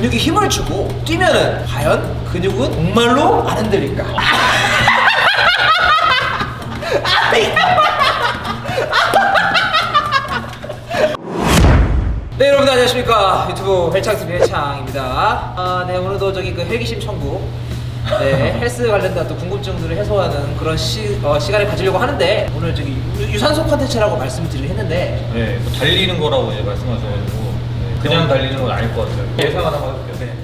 근육에 힘을 주고 뛰면은 과연 근육은 정말로 안 흔들릴까? 네 여러분들 안녕하십니까? 유튜브 헬창TV 헬창입니다. 아, 네 오늘도 저기 그 헬기심 천국 네 헬스 관련된 또 궁금증들을 해소하는 그런 시, 어, 시간을 가지려고 하는데 오늘 저기 유- 유산소 컨텐츠라고 말씀드리긴 했는데 네, 뭐 달리는 거라고 이제 말씀하셔가지고. 네, 그냥 달리는 건 아닐 것 같아요. 예상 하나만 해볼게요. 네.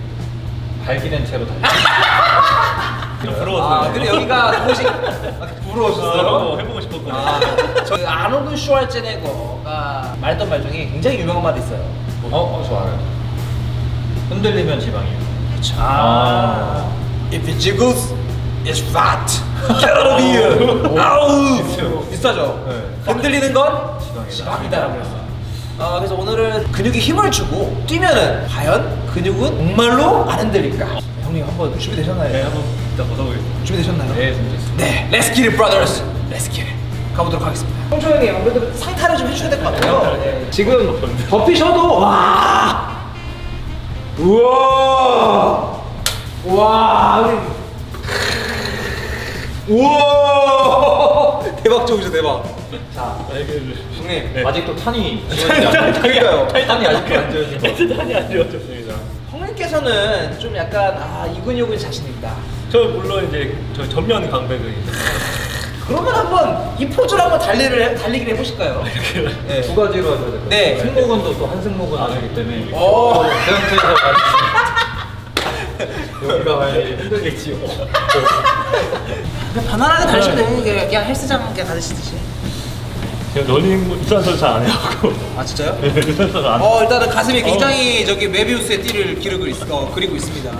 발기된 채로 달리는 아 근데 여기가 곳이 아, 부러우셨어요? 해보고 싶었거든요. 아, 저 아놀드 슈왈제네거가 말했던 말 중에 굉장히 유명한 말이 있어요 어, 어, 저 알아요. 흔들리면 지방이에요. 그렇죠 아. If it jiggles, it's fat. Get out of here. 아우. 비슷하죠. 네. 흔들리는 건 지방이다. 지방이다라고 했어요. 어, 그래서 오늘은 근육에 힘을 주고 뛰면은 과연 근육은 정말로 안 흔들릴까? 형님 한번 준비되셨나요? 네, 한번 이따 벗어보겠습니다. 준비되셨나요? 네, 준비됐습니다. 네, Let's get it, brothers. Let's get it. 가보도록 하겠습니다. 홍초 형님, 그래도 상타를 좀 해주셔야 될 것 같아요. 네. 지금 버피셔도 와, 우와, 와, 우리 우와, 대박 좋으셔 대박. 자, 형님, 네. 아직도 탄이 그러니까요. 탄이 아직도 안. 탄이 안 지워졌습니다. 형님께서는 좀 약간 아, 이 근육은 자신 있다. 저 물론 이제 저 전면 강백을 그러면 한번 이 포즈로 한번 달리를 달리기를 해보실까요? 네. 두 가지로 하셔야 돼요. 네. 승모근도 또 한 승모근 아니기 때문에 오. 그 상태에서 많이 여기가 많이 흔들리지요. 그냥 편안하게 달리시면. 이게 그냥 헬스장 그냥 가시듯이. 제가 러닝 유산소를 잘 안 해갖고 아 진짜요? 네, 유산소를 안. 어 일단은 가슴이 굉장히 저기 메비우스의 띠를 기르고 있, 어, 그리고 있습니다.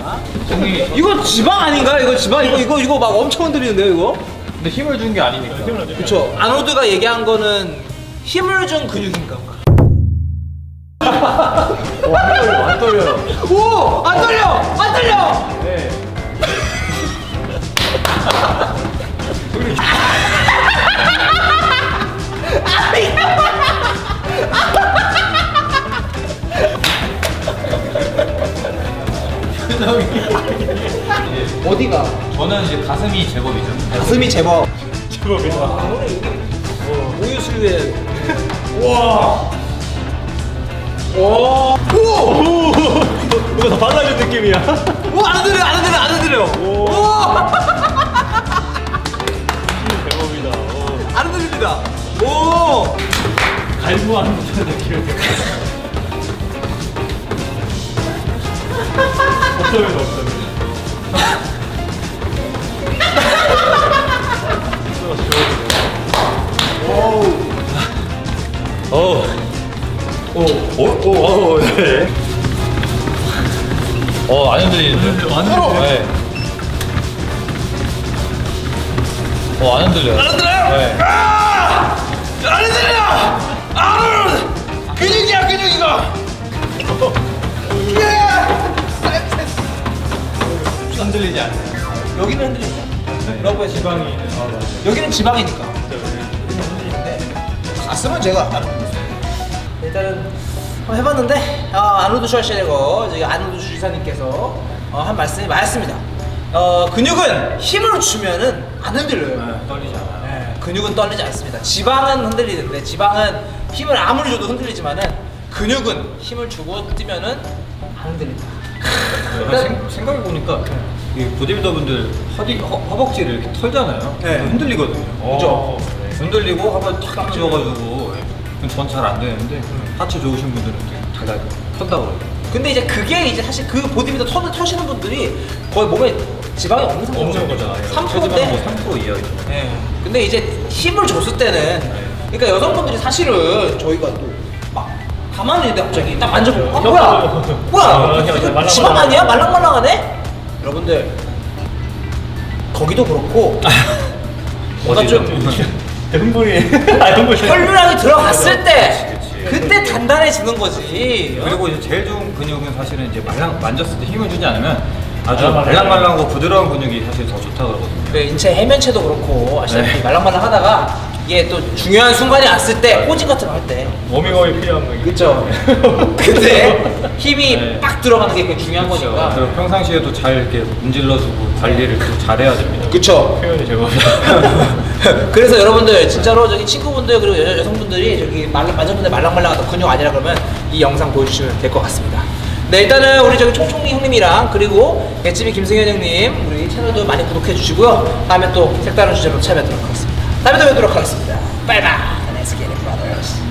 형이 이거 지방 아닌가? 이거 지방 이거 이거 이거 막 엄청 흔들리는데요 이거? 근데 힘을 준 게 아니니까. 그렇죠. 아노드가 얘기한 거는 힘을 준 근육인가? 안 떨려요. 오! 안 떨려! 안 떨려! 네. 어디가? 저는 이제 가슴이 제법이죠. 가슴이 제법. 제법이다. 우유 수유에. 와. 오. 오. 뭔가 더 달라진 느낌이야. 오, 안 흔들려, 안 흔들려, 안 흔들려. 오. 오. 제법이다. 어. 안 흔들립니다. 오. 갈무하는 듯한 느낌이 들어. 없어요, 없어요. 오. 오. 오. 오. 오. 네. 어, 안 흔들리는데? 안 흔들려요? 네. 어, 안 흔들려요. 안 흔들려요? 네. 안 흔들려. 아. 근육이야, 근육 이거. 흔들리지 않아요. 여기는 흔들립니다. 러브의 지방이. 여기는 지방이니까. 근데 가슴은 제가 안 흔들렸어요. 일단은 한번 해봤는데 아, 아노드 슈왈셰네거 저기 아노드 주지사님께서 어, 한 말씀이 맞습니다. 어, 근육은 힘을 주면은 안 흔들려요. 네, 떨리지 않아요. 네, 근육은 떨리지 않습니다. 지방은 흔들리는데 지방은 힘을 아무리 줘도 흔들리지만은 근육은 힘을 주고 뛰면은 안 흔들린다. 생, 생각해보니까 이 보디빌더 분들 허리, 허, 허벅지를 이렇게 털잖아요. 네. 흔들리거든요. 그죠? 네. 흔들리고 한번 탁 쥐어가지고 전 잘 안 되는데 하체 좋으신 분들은 달달 턴다고 그래요. 근데 이제 그게 이제 사실 그 보디빌더 턴을 터시는 분들이 거의 몸에 지방이 없는 상태죠. 없는 거잖아요. 3%인데. 뭐3% 이하죠. 네. 근데 이제 힘을 줬을 때는 그러니까 여성분들이 사실은 저희가 또 막 가만히 있는데 갑자기 딱 만져보고 아 뭐야 아, 뭐야 이거 말랑말랑. 지방 아니야 말랑말랑하네 여러분들 거기도 그렇고 뭔가 좀 흥분이. 아, 흥분이. 혈류량이 들어갔을 때 그때 단단해지는 거지 그리고 이제 제일 좋은 근육은 사실은 이제 말랑 만졌을 때 힘을 주지 않으면 아주 말랑말랑. 말랑말랑하고 부드러운 근육이 사실 더 좋다 그러거든요. 그 인체 해면체도 그렇고 아시다시피 네. 말랑말랑하다가 이게 또 중요한 순간이 왔을 때 포징 같은 거 할 때 워밍업이 필요한 거. 그쵸 그때 힘이 네. 빡 들어가는 게 그게 중요한 거니까 그리고 평상시에도 잘 이렇게 문질러주고 관리를 또 잘해야 됩니다. 그쵸 표현이 제법. 그래서 여러분들 진짜로 저기 친구분들 그리고 여, 여성분들이 저기 말랑 남자분들 말랑말랑하다 근육 아니라 그러면 이 영상 보여주시면 될 것 같습니다. 네 일단은 우리 저기 총총리 형님이랑 그리고 개집이 김승현 형님 우리 채널도 많이 구독해 주시고요. 다음에 또 색다른 주제로 찾아뵙도록 하겠습니다. 다음에 또 뵙도록 하겠습니다. 바이바이. Let's get it, brothers.